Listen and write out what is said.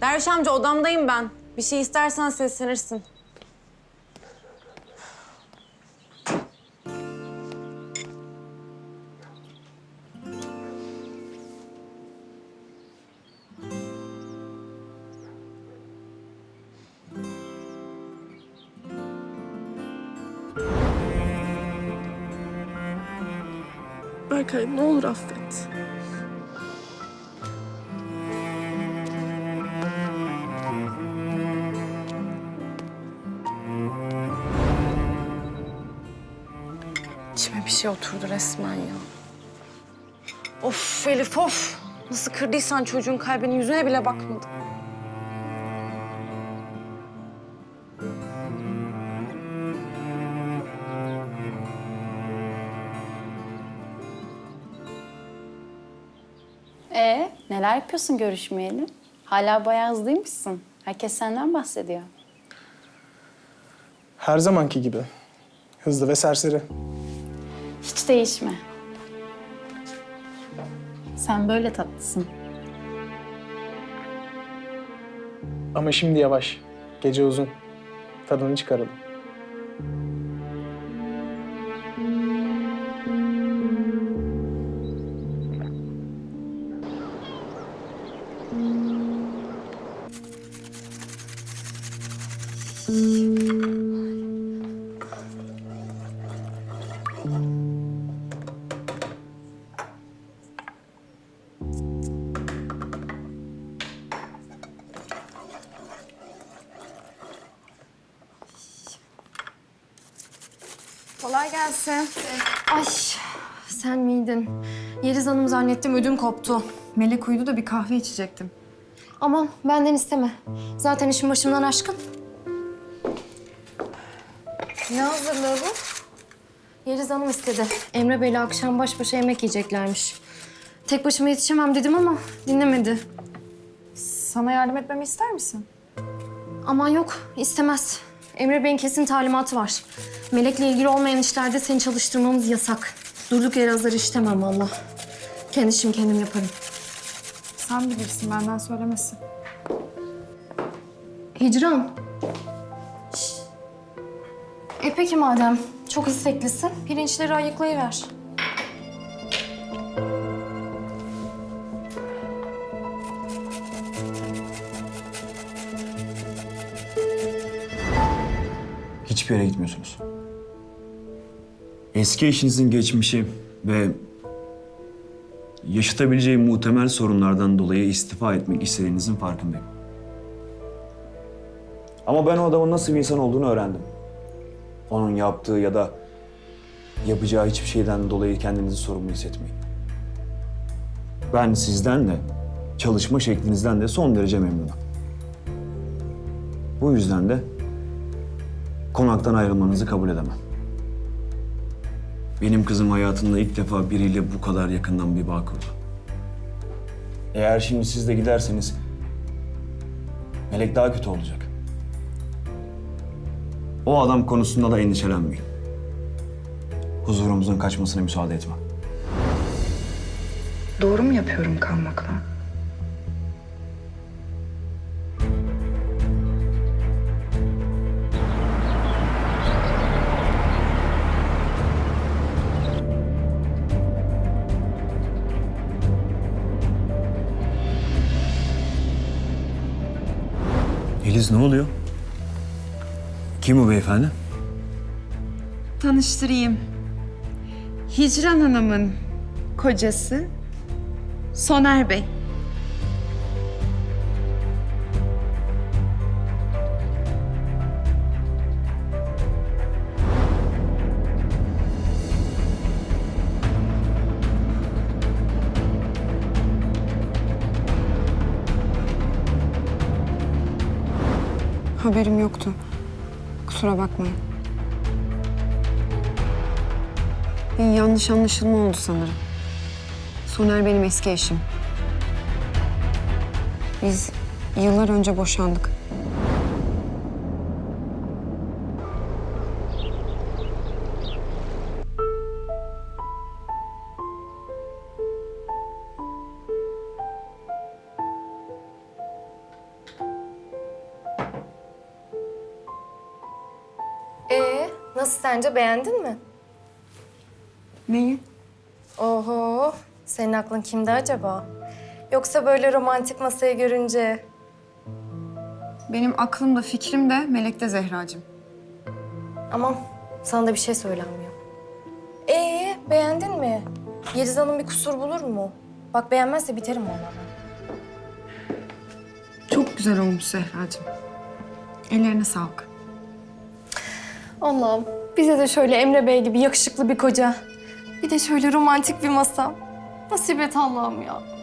Derviş amca odamdayım ben. Bir şey istersen seslenirsin. Berkay ne olur affet. Bir şey oturdu resmen ya. Of Elif of. Nasıl kırdıysan çocuğun kalbini yüzüne bile bakmadım. Ee, neler yapıyorsun görüşmeyeli? Hala bayağı hızlıymışsın. Herkes senden bahsediyor. Her zamanki gibi. Hızlı ve serseri. Hiç değişme. Sen böyle tatlısın. Ama şimdi yavaş. Gece uzun. Tadını çıkaralım. Kolay gelsin. Ay sen miydin? Yeliz Hanım zannettim ödüm koptu. Melek uyudu da bir kahve içecektim. Aman benden isteme. Zaten işim başımdan aşkın. Ne hazırlığı bu? Yeliz Hanım istedi. Emre Bey'le akşam baş başa yemek yiyeceklermiş. Tek başıma yetişemem dedim ama dinlemedi. Sana yardım etmemi ister misin? Aman yok, istemez. Emre Bey'in kesin talimatı var. Melek'le ilgili olmayan işlerde seni çalıştırmamız yasak. Durduk yere azar işlemem valla. Kendi işimi kendim yaparım. Sen bilirsin benden söylemesi. Hicran. Şş. E peki madem çok isteklisin, pirinçleri ayıklayıver. Hiçbir yere gitmiyorsunuz. Eski eşinizin geçmişi ve yaşatabileceği muhtemel sorunlardan dolayı istifa etmek istediğinizin farkındayım. Ama ben o adamın nasıl bir insan olduğunu öğrendim. Onun yaptığı ya da yapacağı hiçbir şeyden dolayı kendinizi sorumlu hissetmeyin. Ben sizden de, çalışma şeklinizden de son derece memnunum. Bu yüzden de konaktan ayrılmanızı kabul edemem. Benim kızım hayatında ilk defa biriyle bu kadar yakından bir bağ kurdu. Eğer şimdi siz de giderseniz Melek daha kötü olacak. O adam konusunda da endişelenmeyin. Huzurumuzun kaçmasına müsaade etmem. Doğru mu yapıyorum kalmakla? Yeliz ne oluyor? Kim o beyefendi? Tanıştırayım. Hicran Hanım'ın kocası Soner Bey. Haberim yoktu. Kusura bakmayın. Bir yanlış anlaşılma oldu sanırım. Soner benim eski eşim. Biz yıllar önce boşandık. Nasıl sence beğendin mi? Neyi? Oho, senin aklın kimde acaba? Yoksa böyle romantik masayı görünce Benim aklım da fikrim de Melek'te Zehracığım. Aman sana da bir şey söylenmiyor. Ee beğendin mi? Yeliz Hanım bir kusur bulur mu? Bak beğenmezse biterim vallahi. Çok güzel olmuş Zehracığım. Ellerine sağlık. Allah'ım bize de şöyle Emre Bey gibi yakışıklı bir koca. Bir de şöyle romantik bir masa. Nasip et Allah'ım ya.